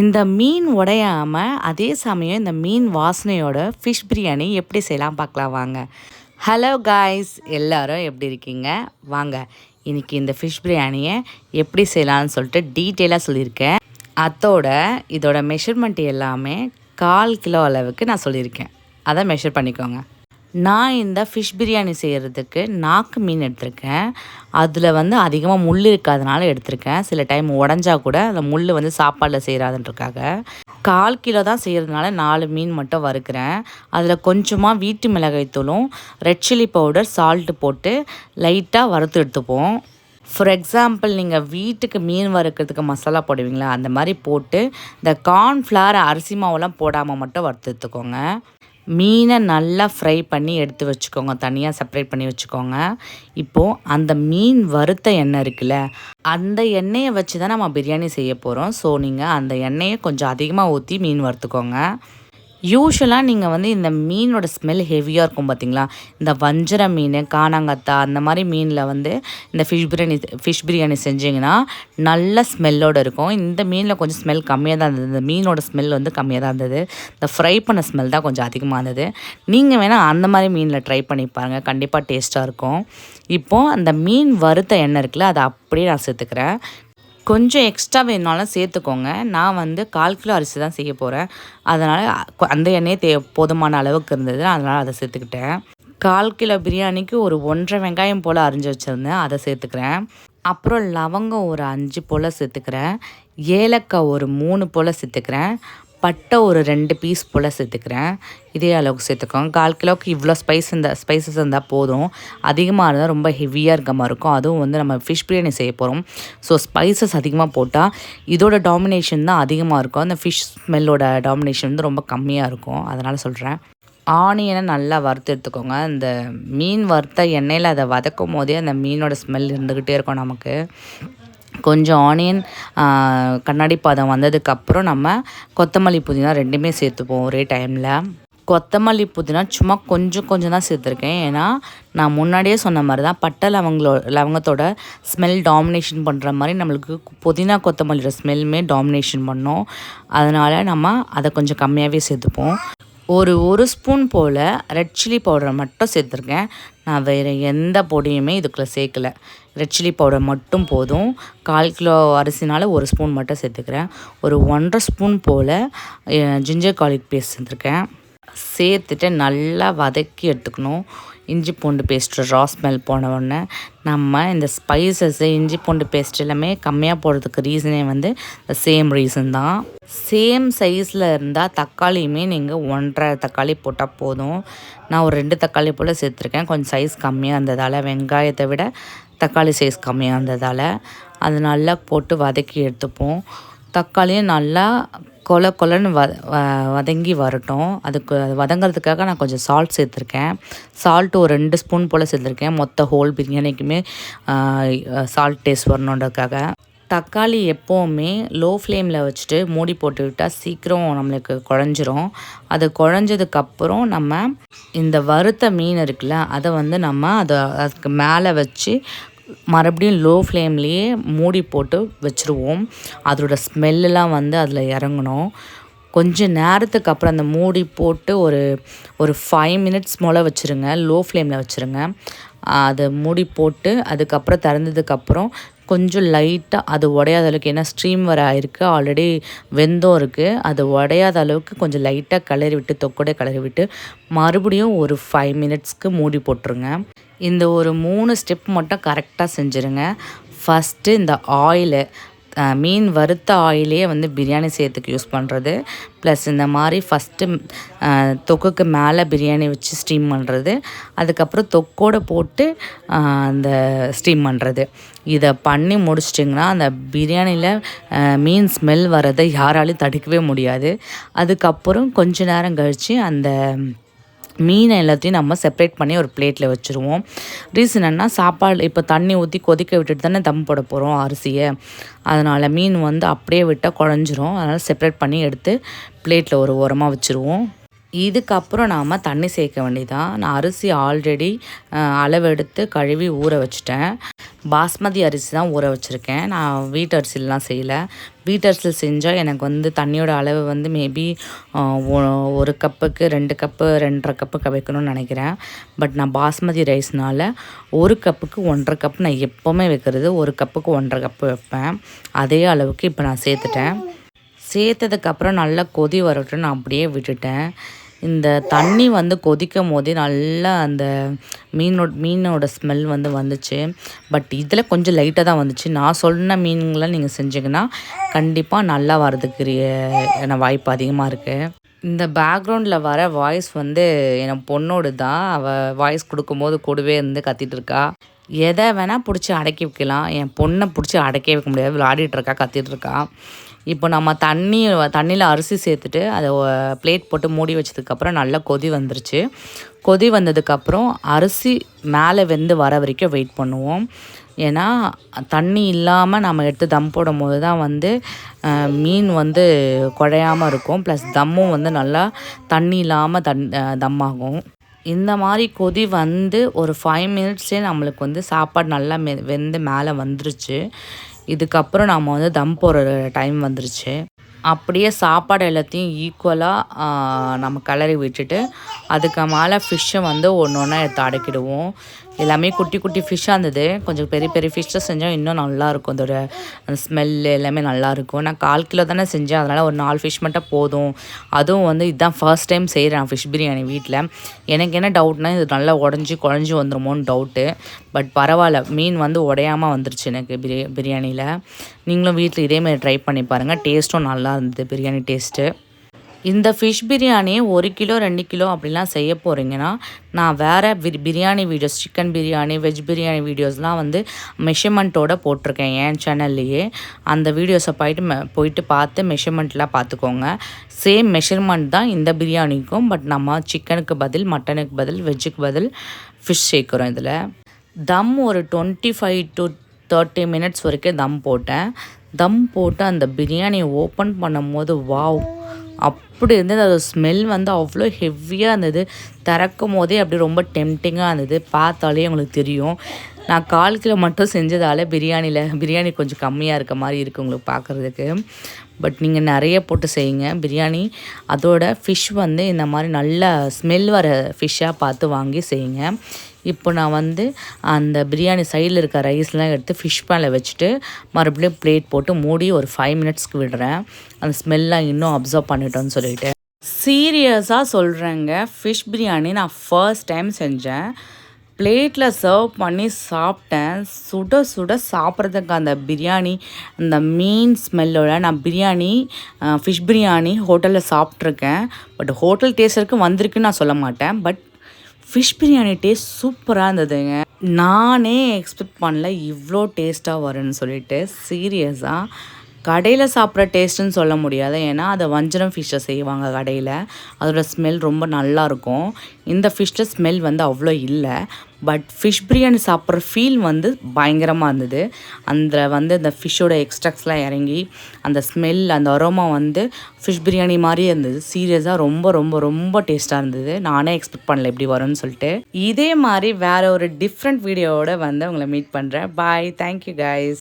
இந்த மீன் உடையாமல் அதே சமயம் இந்த மீன் வாசனையோட ஃபிஷ் பிரியாணி எப்படி செய்யலாம் பார்க்கலாம் வாங்க. ஹலோ காய்ஸ் எல்லோரும் எப்படி இருக்கீங்க? வாங்க இன்றைக்கி இந்த ஃபிஷ் பிரியாணியை எப்படி செய்யலாம்னு சொல்லிட்டு டீட்டெயிலாக சொல்லியிருக்கேன். அதோட இதோட மெஷர்மெண்ட் எல்லாமே கால் கிலோ அளவுக்கு நான் சொல்லியிருக்கேன். அதை மெஷர் பண்ணிக்கோங்க. நான் இந்த ஃபிஷ் பிரியாணி செய்கிறதுக்கு நாக்கு மீன் எடுத்திருக்கேன். அதில் வந்து அதிகமாக முள் இருக்காதனால எடுத்திருக்கேன். சில டைம் உடஞ்சா கூட அந்த முள் வந்து சாப்பாடில் செய்கிறாதுன்றக்காக கால் கிலோ தான் செய்கிறதுனால நாலு மீன் மட்டும் வறுக்கிறேன். அதில் கொஞ்சமாக வீட்டு மிளகாய் தூளும் ரெட் சில்லி பவுடர் சால்ட்டு போட்டு லைட்டாக வறுத்து எடுத்துப்போம். ஃபார் எக்ஸாம்பிள் நீங்கள் வீட்டுக்கு மீன் வறுக்கிறதுக்கு மசாலா போடுவீங்களா? அந்த மாதிரி போட்டு இந்த கார்ன்ஃப்ளவர் அரிசி மாவுலாம் போடாமல் மட்டும் வறுத்து எடுத்துக்கோங்க. மீனை நல்லா ஃப்ரை பண்ணி எடுத்து வச்சுக்கோங்க. தனியாக செப்பரேட் பண்ணி வச்சுக்கோங்க. இப்போது அந்த மீன் வறுத்த எண்ணெய் இருக்குல்ல அந்த எண்ணெயை வச்சு தான் நம்ம பிரியாணி செய்ய போகிறோம் ஸோ நீங்கள் அந்த எண்ணெயை கொஞ்சம் அதிகமாக ஊற்றி மீன் வறுத்துக்கோங்க. யூஸ்வலாக நீங்கள் வந்து இந்த மீனோட ஸ்மெல் ஹெவியாக இருக்கும் பார்த்தீங்களா இந்த வஞ்சர மீன் காணாங்கத்தா அந்த மாதிரி மீனில் வந்து இந்த ஃபிஷ் பிரியாணி ஃபிஷ் பிரியாணி செஞ்சிங்கன்னா நல்ல ஸ்மெல்லோடு இருக்கும். இந்த மீனில் கொஞ்சம் ஸ்மெல் கம்மியாக தான் இருந்தது. இந்த மீனோட ஸ்மெல் வந்து கம்மியாக தான் இருந்தது. இந்த ஃப்ரை பண்ண ஸ்மெல் தான் கொஞ்சம் அதிகமாக இருந்தது. நீங்கள் வேணால் அந்த மாதிரி மீனில் ட்ரை பண்ணி பாருங்கள் கண்டிப்பாக டேஸ்ட்டாக இருக்கும். இப்போது அந்த மீன் வறுத்த எண்ணெய் இருக்குல்ல அதை அப்படியே நான் சேர்த்துக்கிறேன். கொஞ்சம் எக்ஸ்ட்ரா வேணுனாலும் சேர்த்துக்கோங்க. நான் வந்து கால் கிலோ அரிசி தான் செய்ய போகிறேன் அதனால் அந்த எண்ணெயே தே போதுமான அளவுக்கு இருந்தது அதனால் அதை சேர்த்துக்கிட்டேன். கால் கிலோ பிரியாணிக்கு ஒரு ஒன்றரை வெங்காயம் போல் அரிஞ்சு வச்சுருந்தேன். அதை சேர்த்துக்கிறேன். அப்புறம் லவங்கம் ஒரு அஞ்சு போல் சேர்த்துக்கிறேன். ஏலக்காய் ஒரு மூணு போல் சேர்த்துக்கிறேன். பட்டை ஒரு ரெண்டு பீஸ் போல் சேர்த்துக்கிறேன். இதே அளவுக்கு சேர்த்துக்கோங்க. கால் கிலோவுக்கு இவ்வளோ ஸ்பைஸ் இந்த ஸ்பைசஸ் இருந்தால் போதும். அதிகமாக இருந்தால் ரொம்ப ஹெவியாக இருக்க மாதிரி இருக்கும். அதுவும் வந்து நம்ம ஃபிஷ் பிரியாணி செய்ய போகிறோம் ஸோ ஸ்பைசஸ் அதிகமாக போட்டால் இதோட டாமினேஷன் தான் அதிகமாக இருக்கும். அந்த ஃபிஷ் ஸ்மெல்லோட டாமினேஷன் வந்து ரொம்ப கம்மியாக இருக்கும். அதனால் சொல்கிறேன் ஆனியனை நல்லா வறுத்து எடுத்துக்கோங்க. அந்த மீன் வறுத்த எண்ணெயில் அதை வதக்கும் போதே அந்த மீனோட ஸ்மெல் இருந்துக்கிட்டே இருக்கும் நமக்கு. கொஞ்சம் ஆனியன் கண்ணாடி பாதம் வந்ததுக்கப்புறம் நம்ம கொத்தமல்லி புதினா ரெண்டுமே சேர்த்துப்போம் ஒரே டைமில் கொத்தமல்லி புதினா சும்மா கொஞ்சம் கொஞ்சம் தான் சேர்த்துருக்கேன். ஏன்னா நான் முன்னாடியே சொன்ன மாதிரி தான் பட்டை லவங்களோ லவங்கத்தோட ஸ்மெல் டாமினேஷன் பண்ணுற மாதிரி நம்மளுக்கு புதினா கொத்தமல்லியோட ஸ்மெல்லுமே டாமினேஷன் பண்ணோம். அதனால் நம்ம அதை கொஞ்சம் கம்மியாகவே சேர்த்துப்போம். ஒரு ஒரு ஸ்பூன் போல் ரெட் சில்லி பவுடரை மட்டும் சேர்த்துருக்கேன். நான் வேறு எந்த பொடியுமே இதுக்குள்ளே சேர்க்கலை. ரெட் சில்லி பவுடர் மட்டும் போதும். கால் கிலோ அரிசினால் ஒரு ஸ்பூன் மட்டும் சேர்த்துக்கிறேன். ஒரு ஒன்றரை ஸ்பூன் போல் ஜிஞ்சர் கார்லிக் பேஸ்ட் சேர்த்துருக்கேன். சேர்த்துட்டு நல்லா வதக்கி எடுத்துக்கணும். இஞ்சி பூண்டு பேஸ்ட்டு ரா ஸ்மெல் போன உடனே நம்ம இந்த ஸ்பைசஸ்ஸு இஞ்சி பூண்டு பேஸ்ட் எல்லாமே கம்மியாக போடுறதுக்கு ரீசனே வந்து சேம் ரீசன் தான். சேம் சைஸில் இருந்தால் தக்காளியுமே நீங்கள் ஒன்றரை தக்காளி போட்டால் போதும். நான் ஒரு ரெண்டு தக்காளி போல் சேர்த்துருக்கேன். கொஞ்சம் சைஸ் கம்மியாக இருந்ததால் வெங்காயத்தை விட தக்காளி சைஸ் கம்மியாக இருந்ததால் அது நல்லா போட்டு வதக்கி எடுத்துப்போம். தக்காளியும் நல்லா கொல கொலன்னு வ வதங்கி வரட்டும். அதுக்கு அது வதங்கிறதுக்காக நான் கொஞ்சம் சால்ட் சேர்த்துருக்கேன். சால்ட்டு ஒரு ரெண்டு ஸ்பூன் போல் சேர்த்துருக்கேன். மொத்த ஹோல் பிரியாணிக்குமே சால்ட் டேஸ்ட் வரணுன்றதுக்காக. தக்காளி எப்போவுமே லோ ஃப்ளேமில் வச்சுட்டு மூடி போட்டுக்கிட்டால் சீக்கிரம் நம்மளுக்கு குழஞ்சிரும். அது குழஞ்சதுக்கப்புறம் நம்ம இந்த வறுத்த மீன் இருக்குல்ல அதை வந்து நம்ம அதை அதுக்கு மேலே வச்சு மறுபடியும் லோ ஃப்ளேம்லேயே மூடி போட்டு வச்சுருவோம். அதோட ஸ்மெல்லாம் வந்து அதில் இறங்கணும். கொஞ்சம் நேரத்துக்கு அப்புறம் அந்த மூடி போட்டு ஒரு ஒரு ஃபைவ் மினிட்ஸ் போல் வச்சுருங்க. லோ ஃப்ளேமில் வச்சுருங்க அதை மூடி போட்டு அதுக்கப்புறம் திறந்ததுக்கப்புறம் கொஞ்சம் லைட்டாக அது உடையாத அளவுக்கு ஏன்னா ஸ்ட்ரீம் வர ஆயிருக்கு ஆல்ரெடி வெந்தம் இருக்குது அது உடையாத அளவுக்கு கொஞ்சம் லைட்டாக கிளறி விட்டு தொக்கோட கிளறி விட்டு மறுபடியும் ஒரு ஃபைவ் மினிட்ஸ்க்கு மூடி போட்டுருங்க. இந்த ஒரு மூணு ஸ்டெப் மட்டும் கரெக்டாக செஞ்சுருங்க. ஃபஸ்ட்டு இந்த ஆயிலு மீன் வறுத்த ஆயிலே வந்து பிரியாணி செய்யறதுக்கு யூஸ் பண்ணுறது ப்ளஸ் இந்த மாதிரி ஃபஸ்ட்டு தொக்குக்கு மேலே பிரியாணி வச்சு ஸ்டீம் பண்ணுறது அதுக்கப்புறம் தொக்கோடு போட்டு அந்த ஸ்டீம் பண்ணுறது இதை பண்ணி முடிச்சிட்டிங்கன்னா அந்த பிரியாணியில் மீன் ஸ்மெல் வரதை யாராலையும் தடுக்கவே முடியாது. அதுக்கப்புறம் கொஞ்ச நேரம் கழித்து அந்த மீனை எல்லாத்தையும் நம்ம செப்பரேட் பண்ணி ஒரு பிளேட்டில் வச்சுருவோம். ரீசன் என்ன சாப்பாடு இப்போ தண்ணி ஊற்றி கொதிக்க விட்டுட்டு தானே தம் போட போகிறோம் அரிசியை. அதனால் மீன் வந்து அப்படியே விட்டால் குழஞ்சிரும். அதனால் செப்பரேட் பண்ணி எடுத்து பிளேட்டில் ஒரு உரமாக வச்சுருவோம். இதுக்கப்புறம் நாம் தண்ணி சேர்க்க வேண்டியதான் நான் அரிசி ஆல்ரெடி அளவெடுத்து கழுவி ஊற வச்சுட்டேன். பாஸ்மதி அரிசி தான் ஊற வச்சுருக்கேன். நான் வீட்டு அரிசிலாம் செய்யலை. வீட்டு அரிசியில் செஞ்சால் எனக்கு வந்து தண்ணியோட அளவு வந்து மேபி ஒரு கப்புக்கு ரெண்டு கப்பு ரெண்டரை கப்பு வைக்கணும்னு நினைக்கிறேன். பட் நான் பாஸ்மதி ரைஸ்னால் ஒரு கப்புக்கு ஒன்றரை கப்பு நான் எப்போவுமே வைக்கிறது. ஒரு கப்புக்கு ஒன்றரை கப்பு வைப்பேன். அதே அளவுக்கு இப்போ நான் சேர்த்துட்டேன். சேர்த்ததுக்கப்புறம் நல்லா கொதி வரட்டும் நான் அப்படியே விட்டுட்டேன். இந்த தண்ணி வந்து கொதிக்கும் போதே நல்லா அந்த மீனோட மீனோட ஸ்மெல் வந்து வந்துச்சு. பட் இதில் கொஞ்சம் லைட்டாக தான் வந்துச்சு. நான் சொன்ன மீன்களை நீங்கள் செஞ்சிங்கன்னா கண்டிப்பாக நல்லா வரதுக்கு வாய்ப்பு அதிகமாக இருக்குது இந்த பேக்ரவுண்டில் வர வாய்ஸ் வந்து என் பொண்ணோடு தான். அவள் வாய்ஸ் கொடுக்கும்போது கூடவே இருந்து கத்திட்டு இருக்கா. எதை வேணால் பிடிச்சி அடக்கி வைக்கலாம். என் பொண்ணை பிடிச்சி அடக்கி வைக்க முடியாது. விளையாடிட்டுருக்கா கத்திகிட்ருக்கா இப்போ நம்ம தண்ணி தண்ணியில் அரிசி சேர்த்துட்டு அதை பிளேட் போட்டு மூடி வச்சதுக்கப்புறம் நல்லா கொதி வந்துருச்சு. கொதி வந்ததுக்கப்புறம் அரிசி மேலே வெந்து வர வரைக்கும் வெயிட் பண்ணுவோம். ஏன்னா தண்ணி இல்லாமல் நம்ம எடுத்து தம் போடும் போது தான் வந்து மீன் வந்து குழையாமல் இருக்கும். ப்ளஸ் தம்மும் வந்து நல்லா தண்ணி இல்லாமல் தன் தம் ஆகும். இந்த மாதிரி கொதி வந்து ஒரு ஃபைவ் மினிட்ஸே நம்மளுக்கு வந்து சாப்பாடு நல்லா மெ வெந்து மேலே வந்துருச்சு. இதுக்கப்புறம் நாம் வந்து தம் போடுற டைம் வந்துருச்சு. அப்படியே சாப்பாடு எல்லாத்தையும் ஈக்குவலாக நம்ம கிளறி விட்டுட்டு அதுக்கு மேலே ஃபிஷ்ஷை வந்து ஒன்று ஒன்றா எடுத்து அடக்கிடுவோம். எல்லாமே குட்டி குட்டி ஃபிஷ்ஷாக இருந்தது. கொஞ்சம் பெரிய பெரிய ஃபிஷ்ஷை செஞ்சால் இன்னும் நல்லாயிருக்கும் அதோட அந்த ஸ்மெல்லு எல்லாமே நல்லாயிருக்கும் நான் கால் கிலோ தானே செஞ்சேன். அதனால் ஒரு நாலு ஃபிஷ் மட்டும் போதும். அதுவும் வந்து இதுதான் ஃபர்ஸ்ட் டைம் செய்கிறேன் ஃபிஷ் பிரியாணி வீட்டில் எனக்கு என்ன டவுட்னா இது நல்லா உடஞ்சி குழஞ்சி வந்துடுமோன்னு டவுட்டு பட் பரவாயில்ல. மீன் வந்து உடையாமல் வந்துருச்சு எனக்கு பிரியா பிரியாணியில். நீங்களும் வீட்டில் இதேமாதிரி ட்ரை பண்ணி பாருங்கள் டேஸ்ட்டும் நல்லா இருந்தது. பிரியாணி டேஸ்ட்டு இந்த ஃபிஷ் பிரியாணி ஒரு கிலோ ரெண்டு கிலோ அப்படிலாம் செய்ய போகிறீங்கன்னா நான் வேறு biryani videos chicken biryani veg biryani வீடியோஸ்லாம் வந்து மெஷர்மெண்ட்டோடு போட்டிருக்கேன் என் சேனல்லையே அந்த வீடியோஸை போயிட்டு போயிட்டு பார்த்து மெஷர்மெண்ட்லாம் பார்த்துக்கோங்க. சேம் மெஷர்மெண்ட் தான் இந்த பிரியாணிக்கும் பட் நம்ம சிக்கனுக்கு பதில் மட்டனுக்கு பதில் வெஜ்ஜுக்கு பதில் ஃபிஷ் சேர்க்குறோம் இதில். தம் ஒரு twenty five to thirty minutes வரைக்கும் தம் போட்டேன். தம் போட்டு அந்த பிரியாணியை ஓப்பன் பண்ணும் போது வாவ் அப்படி இருந்தது? அது ஸ்மெல் வந்து அவ்வளோ ஹெவியாக இருந்தது. திறக்கும் போதே அப்படி ரொம்ப டெம்டிங்காக இருந்தது. பார்த்தாலே உங்களுக்கு தெரியும். நான் கால் கிலோ மட்டும் செஞ்சதால் பிரியாணியில் பிரியாணி கொஞ்சம் கம்மியாக இருக்க மாதிரி இருக்குது உங்களுக்கு பார்க்குறதுக்கு பட் நீங்கள் நிறைய போட்டு செய்யுங்க. பிரியாணி அதோட ஃபிஷ் வந்து இந்த மாதிரி நல்ல ஸ்மெல் வர ஃபிஷ்ஷாக பார்த்து வாங்கி செய்யுங்க. இப்போ நான் வந்து அந்த பிரியாணி சைடில் இருக்க ரைஸ்லாம் எடுத்து ஃபிஷ் பேனில் வச்சுட்டு மறுபடியும் பிளேட் போட்டு மூடி ஒரு ஃபைவ் மினிட்ஸ்க்கு விடுறேன். அந்த ஸ்மெல்லாம் இன்னும் அப்சர்வ் பண்ணிட்டோன்னு சொல்லிட்டு. சீரியஸாக சொல்கிறேங்க ஃபிஷ் பிரியாணி நான் ஃபர்ஸ்ட் டைம் செஞ்சேன். பிளேட்டில் சர்வ் பண்ணி சாப்பிட்டேன். சுட சுட சாப்பிட்றதுக்கு அந்த பிரியாணி அந்த மீன் ஸ்மெல்லோட நான் பிரியாணி ஃபிஷ் பிரியாணி ஹோட்டலில் சாப்பிட்ருக்கேன். பட் ஹோட்டல் டேஸ்ட் வந்திருக்குன்னு நான் சொல்ல மாட்டேன். பட் ஃபிஷ் பிரியாணி டேஸ்ட் சூப்பராக இருந்ததுங்க. நானே எக்ஸ்பெக்ட் பண்ணல இவ்வளோ டேஸ்ட்டாக வரும்னு சொல்லிட்டு. சீரியஸாக கடையில் சாப்பிட்ற டேஸ்ட்டுன்னு சொல்ல முடியாது. ஏன்னா அதை வஞ்சரம் ஃபிஷ்ஷை செய்வாங்க கடையில். அதோடய ஸ்மெல் ரொம்ப நல்லாயிருக்கும் இந்த ஃபிஷ்ஷில் ஸ்மெல் வந்து அவ்வளோ இல்லை. பட் ஃபிஷ் பிரியாணி சாப்பிட்ற ஃபீல் வந்து பயங்கரமாக இருந்தது. அந்த வந்து அந்த ஃபிஷ்ஷோட எக்ஸ்ட்ராக்ஸ்லாம் இறங்கி அந்த ஸ்மெல் அந்த அரோமா வந்து ஃபிஷ் பிரியாணி மாதிரியே இருந்தது. சீரியஸாக ரொம்ப ரொம்ப ரொம்ப டேஸ்ட்டாக இருந்தது. நானே எக்ஸ்பெக்ட் பண்ணல எப்படி வரும்னு சொல்லிட்டு. இதே மாதிரி வேறு ஒரு டிஃப்ரெண்ட் வீடியோவோட வந்து உங்களை மீட் பண்ணுறேன் பாய் தேங்க்யூ கைஸ்